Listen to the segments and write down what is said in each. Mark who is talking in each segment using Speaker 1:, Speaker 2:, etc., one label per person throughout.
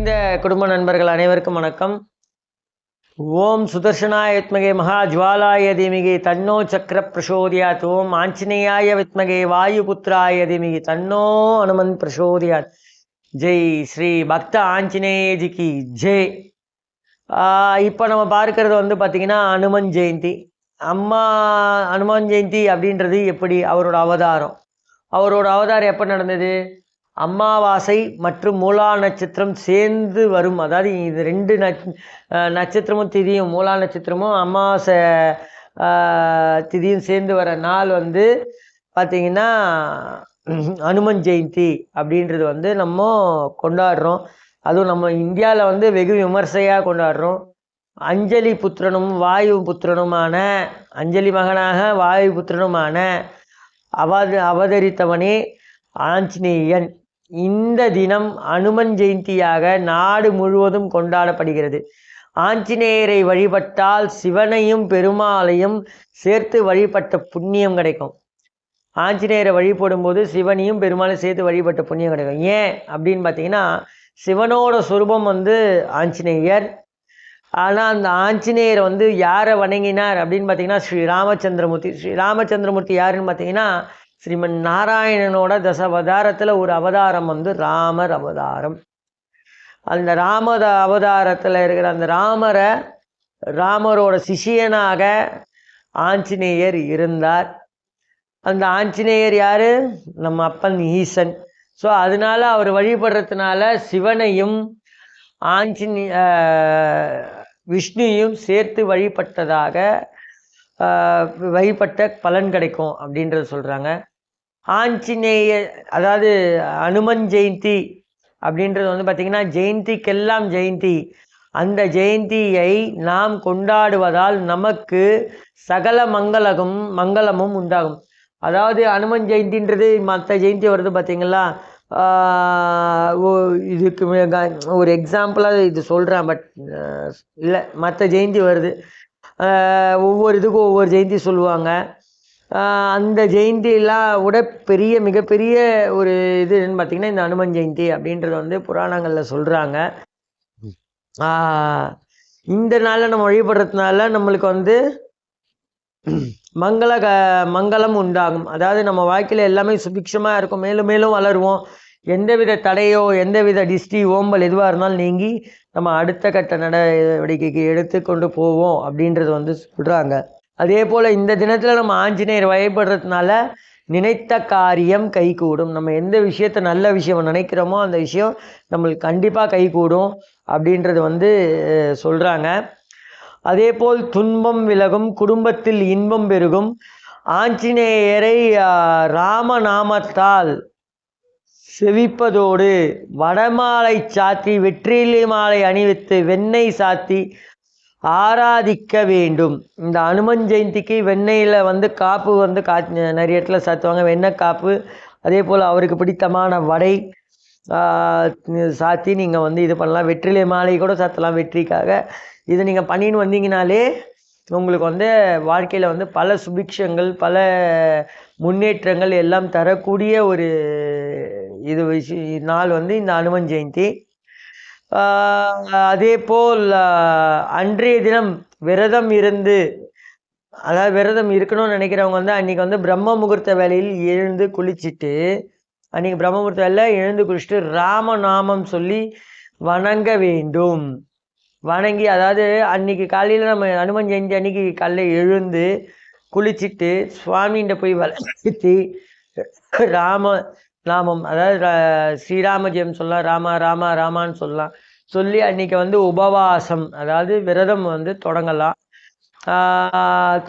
Speaker 1: நிறைந்த குடும்ப நண்பர்கள் அனைவருக்கும் வணக்கம். ஓம் சுதர்ஷனாய வித்மகே மகா ஜுவாலாய தீமிகி தன்னோ சக்கர பிரசோதியாத் ஓம் ஆஞ்சநேயாய வித்மகே வாயுபுத்திராய தீமிகி தன்னோ அனுமன் பிரசோதியாத். ஜெய் ஸ்ரீ பக்த ஆஞ்சநேயஜிக்கு ஜெய் இப்போ நம்ம பார்க்கறது வந்து பார்த்திங்கன்னா அனுமன் ஜெயந்தி. அம்மா அனுமன் ஜெயந்தி அப்படின்றது எப்படி? அவரோட அவதாரம். அவரோட அவதாரம் எப்போ நடந்தது? அமாவாசை மற்றும் மூலா நட்சத்திரம் சேர்ந்து வரும். அதாவது இது ரெண்டு நட்சத்திரமும் திதியும் மூலா நட்சத்திரமும் அமாவாசை திதியும் சேர்ந்து வர நாள் வந்து பார்த்திங்கன்னா அனுமன் ஜெயந்தி அப்படின்றது வந்து நம்ம கொண்டாடுறோம். அதுவும் நம்ம இந்தியாவில் வந்து வெகு விமர்சையாக கொண்டாடுறோம். அஞ்சலி புத்திரனும் வாயு புத்திரனுமான அஞ்சலி மகனாக வாயு புத்திரனுமான அவத அவதரித்தவனே ஆஞ்சநேயன். இந்த தினம் அனுமன் ஜெயந்தியாக நாடு முழுவதும் கொண்டாடப்படுகிறது. ஆஞ்சநேயரை வழிபட்டால் சிவனையும் பெருமாளையும் சேர்த்து வழிபட்ட புண்ணியம் கிடைக்கும். ஆஞ்சநேயரை வழிபடும்போது சிவனையும் பெருமாளையும் சேர்த்து வழிபட்ட புண்ணியம் கிடைக்கும். ஏன்? அப்படின்னு பார்த்தீங்கன்னா சிவனோட சொரூபம் வந்து ஆஞ்சநேயர். ஆனால் அந்த ஆஞ்சநேயரை வந்து யாரை வணங்கினார் அப்படின்னு பார்த்தீங்கன்னா ஸ்ரீ ராமச்சந்திரமூர்த்தி. ஸ்ரீ ராமச்சந்திரமூர்த்தி யாருன்னு பார்த்தீங்கன்னா ஸ்ரீமன் நாராயணனோட தசவதாரத்தில் ஒரு அவதாரம் வந்து ராமர் அவதாரம். அந்த ராமத அவதாரத்தில் இருக்கிற அந்த ராமரை ராமரோட சிஷியனாக ஆஞ்சநேயர் இருந்தார். அந்த ஆஞ்சநேயர் யார்? நம்ம அப்பன் ஈசன். ஸோ அதனால அவர் வழிபடுறதுனால சிவனையும் ஆஞ்சநே விஷ்ணுவையும் சேர்த்து வழிபட்டதாக வழிபட்ட பலன் கிடைக்கும் அப்படின்றத சொல்கிறாங்க ஆஞ்சநேய அதாவது அனுமன் ஜெயந்தி அப்படின்றது வந்து பார்த்திங்கன்னா ஜெயந்திக்கெல்லாம் ஜெயந்தி. அந்த ஜெயந்தியை நாம் கொண்டாடுவதால் நமக்கு சகல மங்களகம் மங்களமும் உண்டாகும். அதாவது அனுமன் ஜெயந்தின்றது மற்ற ஜெயந்தி வருது பார்த்தீங்களா ஓ- இதுக்கு ஒரு எக்ஸாம்பிளாக இது சொல்கிறேன் பட் இல்லை மற்ற ஜெயந்தி வருது. ஒவ்வொரு இதுக்கும் ஒவ்வொரு ஜெயந்தி சொல்லுவாங்க. அந்த ஜெயந்தியெல்லாம் விட பெரிய மிகப்பெரிய ஒரு இது என்னன்னு பார்த்தீங்கன்னா இந்த அனுமன் ஜெயந்தி அப்படின்றது வந்து புராணங்களில் சொல்கிறாங்க இந்த நாளில் நம்ம வழிபடுறதுனால நம்மளுக்கு வந்து மங்கள க மங்களம் உண்டாகும். அதாவது நம்ம வாழ்க்கையில் எல்லாமே சுபிக்ஷமாக இருக்கும். மேலும் மேலும் வளருவோம். எந்தவித தடையோ எந்தவித டிஸ்டி ஓம்பல் எதுவாக இருந்தாலும் நீங்கி நம்ம அடுத்த கட்ட நடவடிக்கைக்கு எடுத்து கொண்டு போவோம் அப்படின்றது வந்து சொல்கிறாங்க அதே போல் இந்த தினத்தில் நம்ம ஆஞ்சநேயர் வழிபடுறதுனால நினைத்த காரியம் கைகூடும். நம்ம எந்த விஷயத்த நல்ல விஷயம் நினைக்கிறோமோ அந்த விஷயம் நம்மளுக்கு கண்டிப்பாக கைகூடும் அப்படின்றது வந்து சொல்கிறாங்க அதே போல் துன்பம் விலகும் குடும்பத்தில் இன்பம் பெருகும். ஆஞ்சநேயரை ராமநாமத்தால் செவிப்பதோடு வடமாலை சாத்தி வெற்றிலை மாலை அணிவித்து வெண்ணெய் சாத்தி ஆராதிக்க வேண்டும். இந்த அனுமன் ஜெயந்திக்கு வெண்ணெயில் வந்து காப்பு வந்து கா நிறைய இடத்துல சாத்துவாங்க. வெண்ணெய் காப்பு அதே போல் அவருக்கு பிடித்தமான வடை சாத்தி நீங்கள் வந்து இது பண்ணலாம். வெற்றிலை மாலை கூட சாத்தலாம் வெற்றிக்காக. இது நீங்கள் பண்ணின்னு வந்தீங்கனாலே உங்களுக்கு வந்து வாழ்க்கையில் வந்து பல சுபிக்ஷங்கள் பல முன்னேற்றங்கள் எல்லாம் தரக்கூடிய ஒரு இது விஷய நாள் வந்து இந்த அனுமன் ஜெயந்தி. அதே போல் அன்றைய தினம் விரதம் இருந்து அதாவது விரதம் இருக்கணும்னு நினைக்கிறவங்க வந்து அன்றைக்கி வந்து பிரம்ம முகூர்த்த வேலையில் எழுந்து குளிச்சுட்டு அன்றைக்கி பிரம்ம முகூர்த்த வேலையில் எழுந்து குளிச்சுட்டு ராமநாமம் சொல்லி வணங்க வேண்டும். வணங்கி அதாவது அன்னைக்கு காலையில் நம்ம அனுமன் ஜெயந்தி அன்னைக்கு காலையில் எழுந்து குளிச்சுட்டு சுவாமிகிட்ட போய் வளர்த்தி ராம நாமம் அதாவது ரா- சொல்லலாம் ராமா ராமா ராமான்னு சொல்லலாம். சொல்லி அன்னைக்கு வந்து உபவாசம் அதாவது விரதம் வந்து தொடங்கலாம்.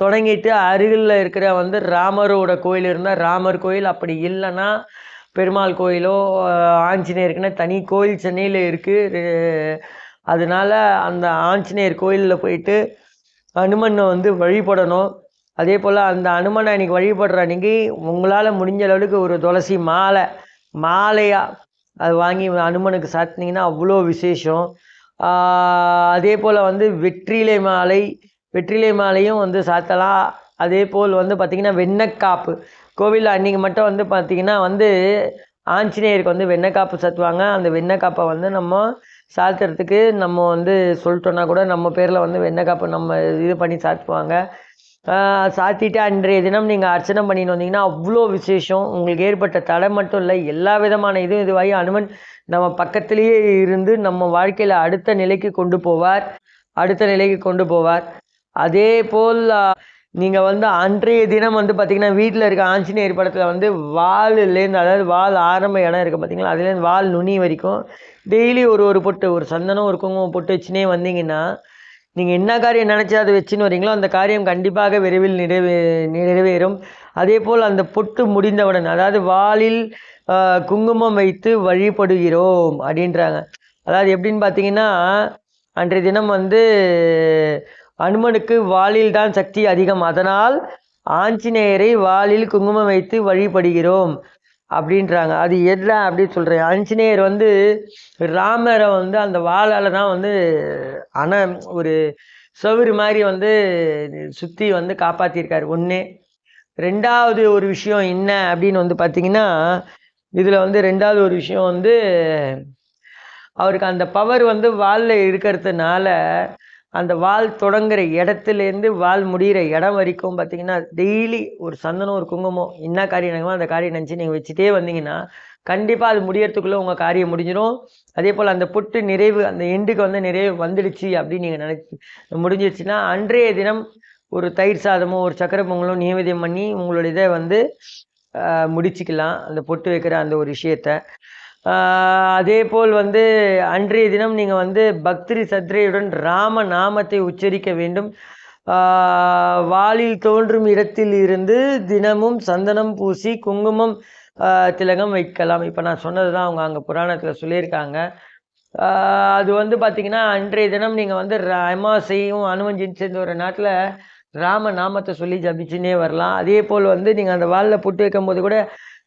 Speaker 1: தொடங்கிட்டு அருகில் இருக்கிற வந்து ராமரோட கோயில் இருந்தால் ராமர் கோயில். அப்படி இல்லைன்னா பெருமாள் கோயிலோ ஆஞ்சநேயருக்குன்னா தனி கோயில் சென்னையில் இருக்குது அதனால அந்த ஆஞ்சநேயர் கோயிலில் போயிட்டு அனுமனை வந்து வழிபடணும். அதே போல் அந்த அனுமனை அன்னைக்கு வழிபடுற அன்னைக்கு உங்களால் முடிஞ்ச அளவுக்கு ஒரு துளசி மாலை மாலையாக அது வாங்கி அனுமனுக்கு சாத்தினீங்கன்னா அவ்வளோ விசேஷம். அதே போல் வந்து வெற்றிலை மாலை வெற்றிலை மாலையும் வந்து சாத்தலாம். அதே போல் வந்து பார்த்திங்கன்னா வெண்ணக்காப்பு. கோவிலில் அன்றைக்கி மட்டும் வந்து பார்த்திங்கன்னா வந்து ஆஞ்சநேயருக்கு வந்து வெண்ணக்காப்பு சாத்துவாங்க. அந்த வெண்ணக்காப்பை வந்து நம்ம சாத்துறதுக்கு நம்ம வந்து சொல்லிட்டோன்னா கூட நம்ம பேரில் வந்து வெண்ணக்காப்பு நம்ம இது பண்ணி சாத்துவாங்க. சாத்திட்டு அன்றைய தினம் நீங்கள் அர்ச்சனை பண்ணின்னு வந்தீங்கன்னா அவ்வளோ விசேஷம். உங்களுக்கு ஏற்பட்ட தடை மட்டும் இல்லை எல்லா விதமான இதுவும் இதுவாகி அனுமன் நம்ம பக்கத்திலேயே இருந்து நம்ம வாழ்க்கையில் அடுத்த நிலைக்கு கொண்டு போவார். அடுத்த நிலைக்கு கொண்டு போவார். அதே போல் நீங்கள் வந்து அன்றைய தினம் வந்து பார்த்திங்கன்னா வீட்டில் இருக்க ஆஞ்சநேயர் படத்தில் வந்து வால்லேருந்து அதாவது வால் ஆரம்ப இடம் இருக்குது பார்த்தீங்களா அதுலேருந்து வால் நுனி வரைக்கும் டெய்லி ஒரு ஒரு பொட்டு ஒரு சந்தனம் ஒரு குங்குமம் பொட்டு வச்சுனே வந்தீங்கன்னா நீங்கள் என்ன காரியம் நினச்சி அதை வச்சுன்னு வரீங்களோ அந்த காரியம் கண்டிப்பாக விரைவில் நிறைவே நிறைவேறும். அதே போல் அந்த பொட்டு முடிந்தவுடன் அதாவது வாளில் குங்குமம் வைத்து வழிபடுகிறோம் அப்படின்றாங்க. அதாவது எப்படின்னு பார்த்தீங்கன்னா அன்றைய தினம் வந்து அனுமனுக்கு வாளில் தான் சக்தி அதிகம். அதனால் ஆஞ்சநேயரை வாளில் குங்குமம் வைத்து வழிபடுகிறோம். அப்படின்றாங்க. அது என்ன அப்படின்னு சொல்கிறேன் ஆஞ்சநேயர் வந்து ராமரை வந்து அந்த வாளால் தான் வந்து அண ஒரு சவுறு மாதிரி வந்து சுற்றி வந்து காப்பாற்றிருக்காரு ஒன்று ரெண்டாவது ஒரு விஷயம் என்ன அப்படின்னு வந்து பார்த்தீங்கன்னா இதில் வந்து ரெண்டாவது ஒரு விஷயம் வந்து அவருக்கு அந்த பவர் வந்து வாலில் இருக்கிறதுனால அந்த வால் தொடங்குற இடத்துலேருந்து வால் முடிகிற இடம் வரைக்கும் பார்த்தீங்கன்னா டெய்லி ஒரு சந்தனம் ஒரு குங்குமம் என்ன காரியம் நடக்குமோ அந்த காரியம் நினச்சி நீங்கள் வச்சுட்டே வந்தீங்கன்னா கண்டிப்பாக அது முடியறதுக்குள்ளே உங்கள் காரியம் முடிஞ்சிடும் அதே போல் அந்த புட்டு நிறைவு அந்த எண்டுக்கு வந்து நிறைவு வந்துடுச்சு அப்படின்னு நீங்கள் நினச்சி முடிஞ்சிருச்சுன்னா அன்றைய தினம் ஒரு தயிர் சாதமோ ஒரு சக்கரை பொங்கலோ நிவேதியம் பண்ணி உங்களுடைய இதை வந்து முடிச்சிக்கலாம் முடிச்சுக்கலாம். அந்த பொட்டு வைக்கிற அந்த ஒரு விஷயத்த. அதே போல் வந்து அன்றைய தினம் நீங்கள் வந்து பக்திரி சத்ரையுடன் ராம நாமத்தை உச்சரிக்க வேண்டும். வாளில் தோன்றும் இடத்தில் இருந்து தினமும் சந்தனம் பூசி குங்குமம் திலகம் வைக்கலாம். இப்போ நான் சொன்னது தான் அவங்க அங்கே புராணத்தில் சொல்லியிருக்காங்க. அது வந்து பார்த்திங்கன்னா அன்றைய தினம் நீங்கள் வந்து ர- அமாவாசையும் அனுமஞ்சின் சேர்ந்து ஒரு நாட்டில் ராம நாமத்தை சொல்லி ஜபிச்சுன்னே வரலாம். அதே போல் வந்து நீங்கள் அந்த வாலில் புட்டு வைக்கும்போது கூட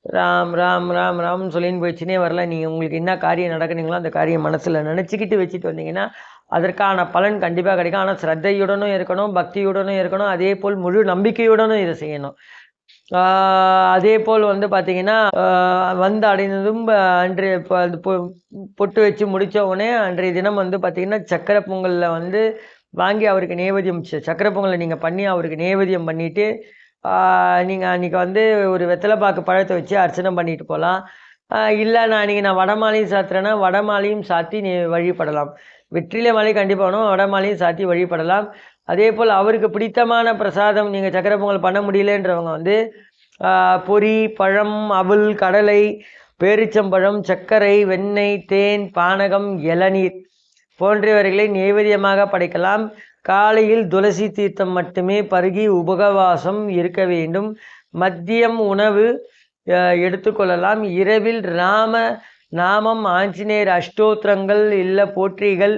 Speaker 1: ராம் ராம் ராம் ராம்னு சொல்லின்னு போயிடுச்சுனே வரல. நீங்கள் உங்களுக்கு என்ன காரியம் நடக்குனீங்களோ அந்த காரியம் மனசில் நினச்சிக்கிட்டு வச்சுட்டு வந்தீங்கன்னா அதற்கான பலன் கண்டிப்பாக கிடைக்கும். ஆனால் ஸ்ரத்தையுடனும் இருக்கணும் பக்தியுடனும் இருக்கணும் அதே போல் முழு நம்பிக்கையுடனும் இதை செய்யணும். அதே போல் வந்து பார்த்தீங்கன்னா வந்து அடைந்ததும் அன்றைய இப்போ அது பொ- பொட்டு வச்சு முடித்த உடனே அன்றைய தினம் வந்து பார்த்தீங்கன்னா சக்கரை பொங்கலில் வந்து வாங்கி அவருக்கு நேவதியம் சக்கரை பொங்கலை நீங்கள் பண்ணி அவருக்கு நேவேதியம் பண்ணிவிட்டு நீங்கள் அன்றைக்கி வந்து ஒரு வெத்தலைப்பாக்கு பழத்தை வச்சு அர்ச்சனை பண்ணிட்டு போகலாம் இல்லை நான் அன்றைக்கி நான் வடமாலையும் சாத்துறேன்னா வடமாலையும் சாத்தி நீ வழிபடலாம். வெற்றிலை மாலை கண்டிப்பாக வேணும் வடமாலையும் சாத்தி வழிபடலாம். அதே போல் அவருக்கு பிடித்தமான பிரசாதம் நீங்கள் சக்கரை பொங்கல் பண்ண முடியலன்றவங்க வந்து பொறி பொரி பழம் அவல் கடலை பேரிச்சம்பழம் சர்க்கரை வெண்ணெய் தேன் பானகம் இளநீர் போன்றவர்களை நைவேத்தியமாக படைக்கலாம். காலையில் துளசி தீர்த்தம் மட்டுமே பருகி உபகவாசம் இருக்க வேண்டும். மதியம் உணவு எடுத்துக்கொள்ளலாம் இரவில் ராம நாமம் ஆஞ்சநேயர் அஷ்டோத்திரங்கள் இல்லை போற்றிகள்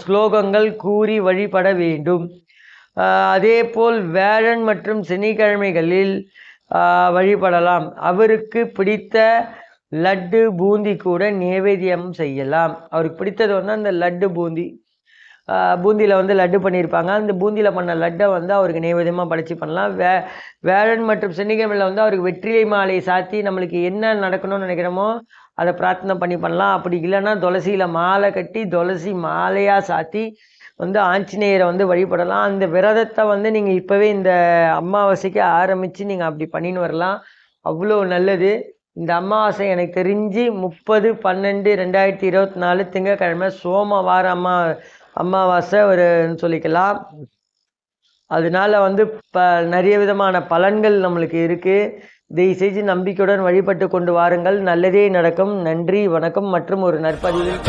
Speaker 1: ஸ்லோகங்கள் கூறி வழிபட வேண்டும். அதேபோல் வேழன் மற்றும் சனிக்கிழமைகளில் வழிபடலாம். அவருக்கு பிடித்த லட்டு பூந்தி கூட நேவேத்தியம் செய்யலாம். அவருக்கு பிடித்தது வந்து அந்த லட்டு பூந்தி. பூந்தியில் வந்து லட்டு பண்ணியிருப்பாங்க. அந்த பூந்தியில் பண்ண லட்டை வந்து அவருக்கு நைவேத்தியமாக படைச்சி பண்ணலாம். வே வேழன் மற்றும் சனிக்கிழமையில் வந்து அவருக்கு வெற்றிலை மாலை சாத்தி நம்மளுக்கு என்ன நடக்கணும்னு நினைக்கிறோமோ அதை பிரார்த்தனை பண்ணி பண்ணலாம். அப்படி இல்லைன்னா துளசியில் மாலை கட்டி துளசி மாலையாக சாத்தி வந்து ஆஞ்சநேயரை வந்து வழிபடலாம். அந்த விரதத்தை வந்து நீங்கள் இப்போவே இந்த அமாவாசைக்கு ஆரம்பித்து நீங்கள் அப்படி பண்ணின்னு வரலாம். அவ்வளோ நல்லது. இந்த அமாவாசை எனக்கு தெரிஞ்சு முப்பது பன்னெண்டு ரெண்டாயிரத்தி இருபத்தி நாலு திங்கக்கிழமை சோமவார அம்மா அமாவாசை ஒருன்னு சொல்லிக்கலாம். அதனால வந்து ப நிறைய விதமான பலன்கள் நம்மளுக்கு இருக்குது தயவு செய்து நம்பிக்கையுடன் வழிபட்டு கொண்டு வாருங்கள். நல்லதே நடக்கும். நன்றி வணக்கம் மற்றும் ஒரு நற்பதிவில்